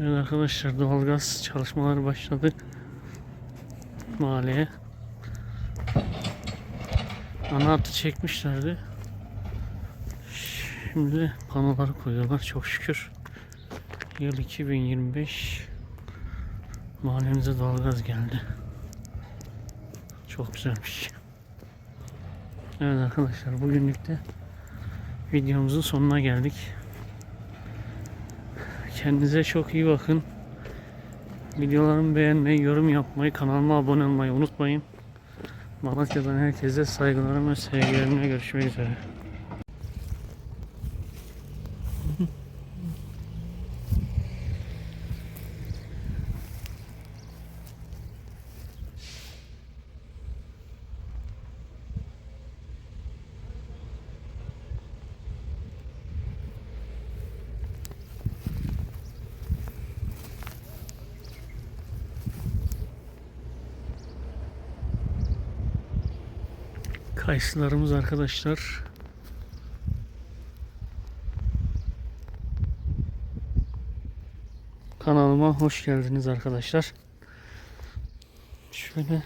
Evet arkadaşlar doğalgaz çalışmaları başladı. Mahalleye. Ana hattı çekmişlerdi. Şimdi panoları koyuyorlar çok şükür. Yıl 2025. Mahallemize doğalgaz geldi. Çok güzelmiş. Evet arkadaşlar bugünlük de videomuzun sonuna geldik. Kendinize çok iyi bakın. Videolarımı beğenmeyi, yorum yapmayı, kanalıma abone olmayı unutmayın. Malatya'dan herkese saygılarım ve sevgilerimle görüşmek üzere. Kayısılarımız arkadaşlar. Kanalıma hoş geldiniz arkadaşlar. Şöyle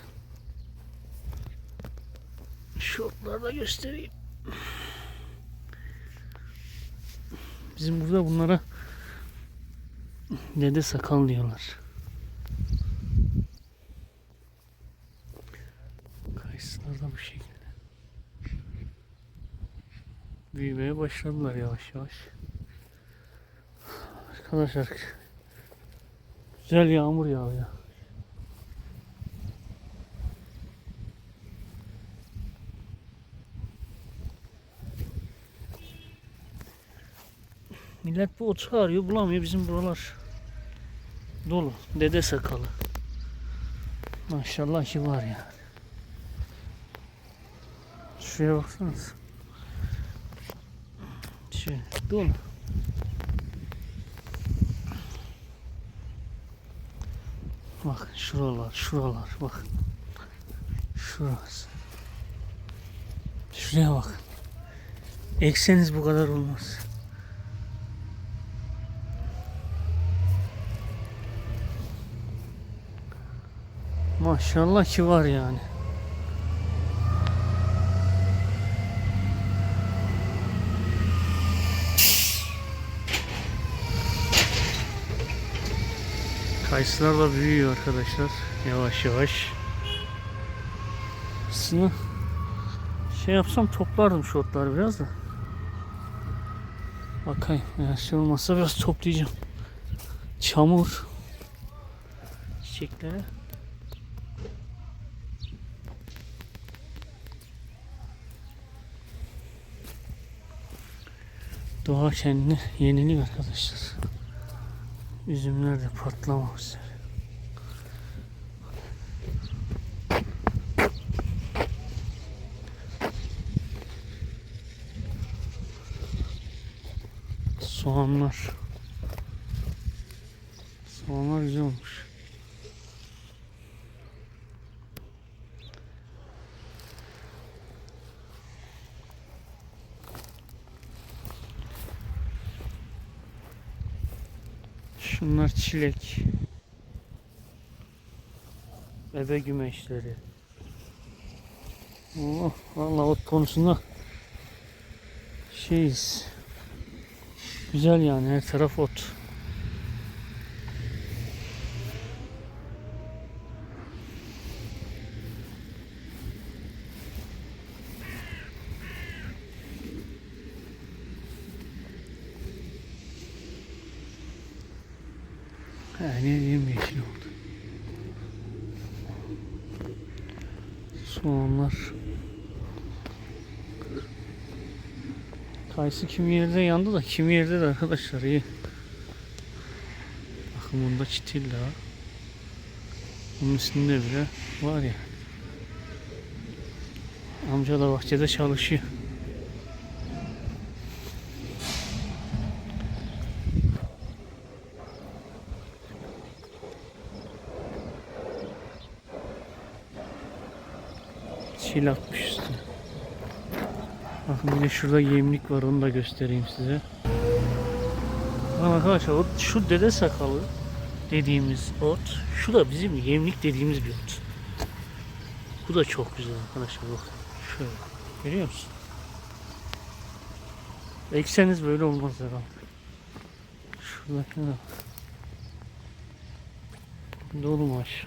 şortları da göstereyim. Bizim burada bunlara dede sakal diyorlar. Kayısılar da bu şekilde. Büyümeye başladılar yavaş yavaş. Arkadaşlar güzel yağmur yağıyor. Millet bu otu arıyor bulamıyor bizim buralar dolu dede sakalı. Maşallah ki var ya. Şuraya baksanız. Şey, dolu. Bak şuralar, şuralar bak. Şurası. Şuraya bak. Ekseniz bu kadar olmaz. Maşallah ki var yani. Kayısılar da büyüyor arkadaşlar. Yavaş yavaş. Aslında şey yapsam toplardım şortları biraz da. Bakayım eğer şey olmazsa biraz toplayacağım. Çamur. Çiçeklere. Doğa kendine yeniliyor arkadaşlar. Üzümler de patlamak üzere. Soğanlar. Soğanlar güzel olmuş. Şunlar çilek. Bebe gümeşleri. Oh, vallahi ot konusunda şeyiz. Güzel yani her taraf ot. Yemyeşil oldu. Soğanlar. Kayısı kimi yerde yandı da kimi yerde de arkadaşlar iyi. Bakın bunda çitil daha. Bunun üstünde bile var ya. Amca da bahçede çalışıyor. Çil atmış üstüne. Bakın de şurada yemlik var onu da göstereyim size. Bakın arkadaşlar şu dede sakalı dediğimiz ot. Şu da bizim yemlik dediğimiz bir ot. Bu da çok güzel arkadaşlar bak. Şöyle. Görüyor musun? Ekseniz böyle olmaz herhalde. Şuradaki de. Dolu maş.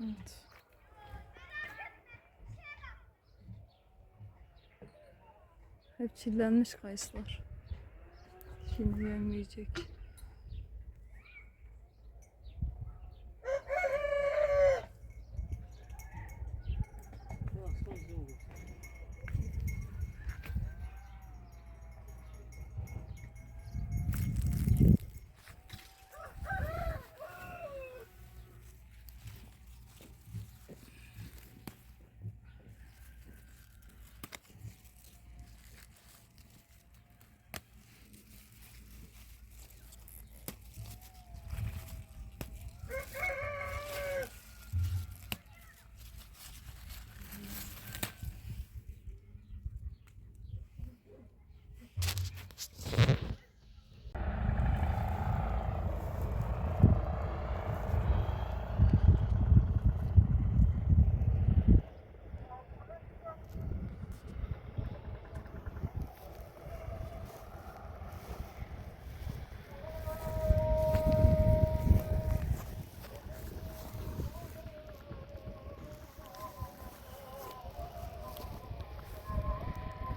Evet. Hep çillenmiş kayısılar. Şimdi yemeyecek.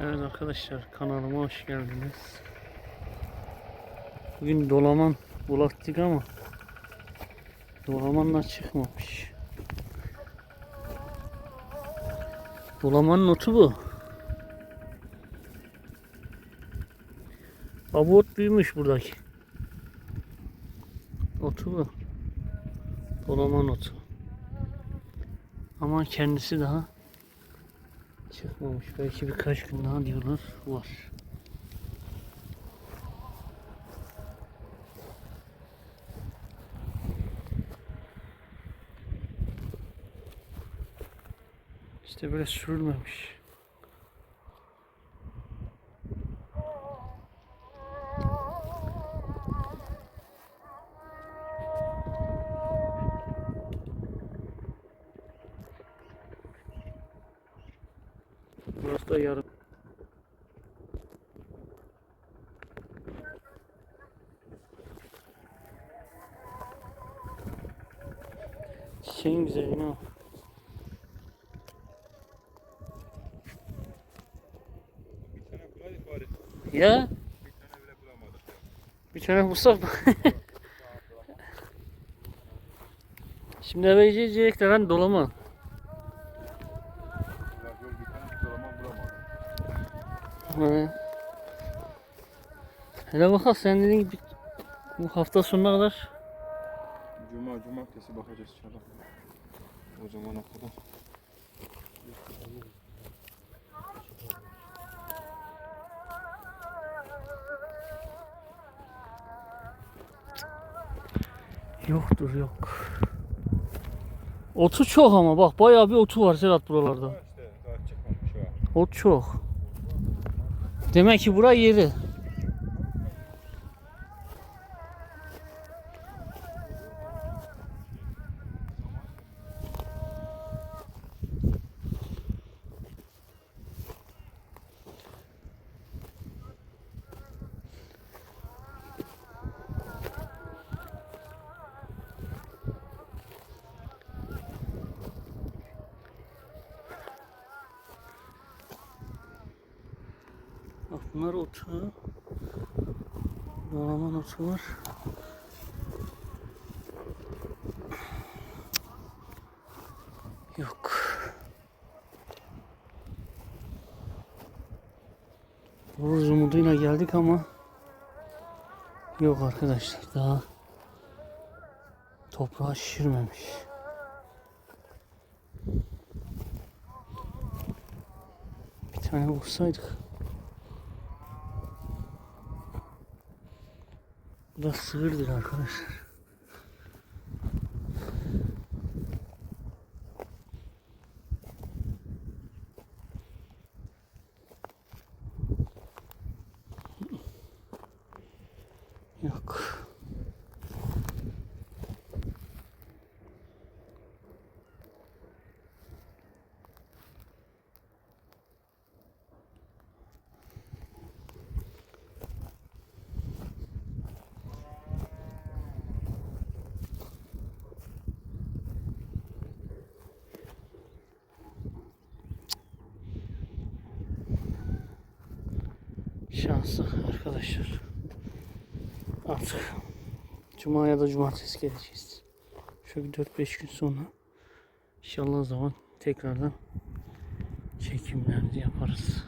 Evet arkadaşlar kanalıma hoş geldiniz. Bugün dolaman bulattık ama dolamanla çıkmamış. Dolamanın otu bu. Abot büyümüş buradaki. otu bu. Dolaman otu. Ama kendisi daha çıkmamış. Belki birkaç gün daha diyorlar var. İşte böyle sürülmemiş. Çiçeğin güzelliğine bak. Ya Bir tane bile bulamadık. bir tane Mustafa. Şimdi eve yiyecekler hani dolama. He. Hele bakalım sen dediğin gibi bu hafta sonuna kadar Cuma, cumartesi bakacağız inşallah. O zamana kadar. yoktur yok. Otu çok ama bak bayağı bir otu var Serhat buralarda. Ot çok. Demek ki bura yeri. Bunlar otu. Dolaman otu var. Yok. Vururuz umuduyla geldik ama yok arkadaşlar daha toprağa şişirmemiş. Bir tane vursaydık. Da sığırdır arkadaşlar. Yok. Şanslı arkadaşlar. Artık Cuma ya da Cumartesi geleceğiz. Şöyle 4-5 gün sonra inşallah zaman tekrardan çekimlerimizi yaparız.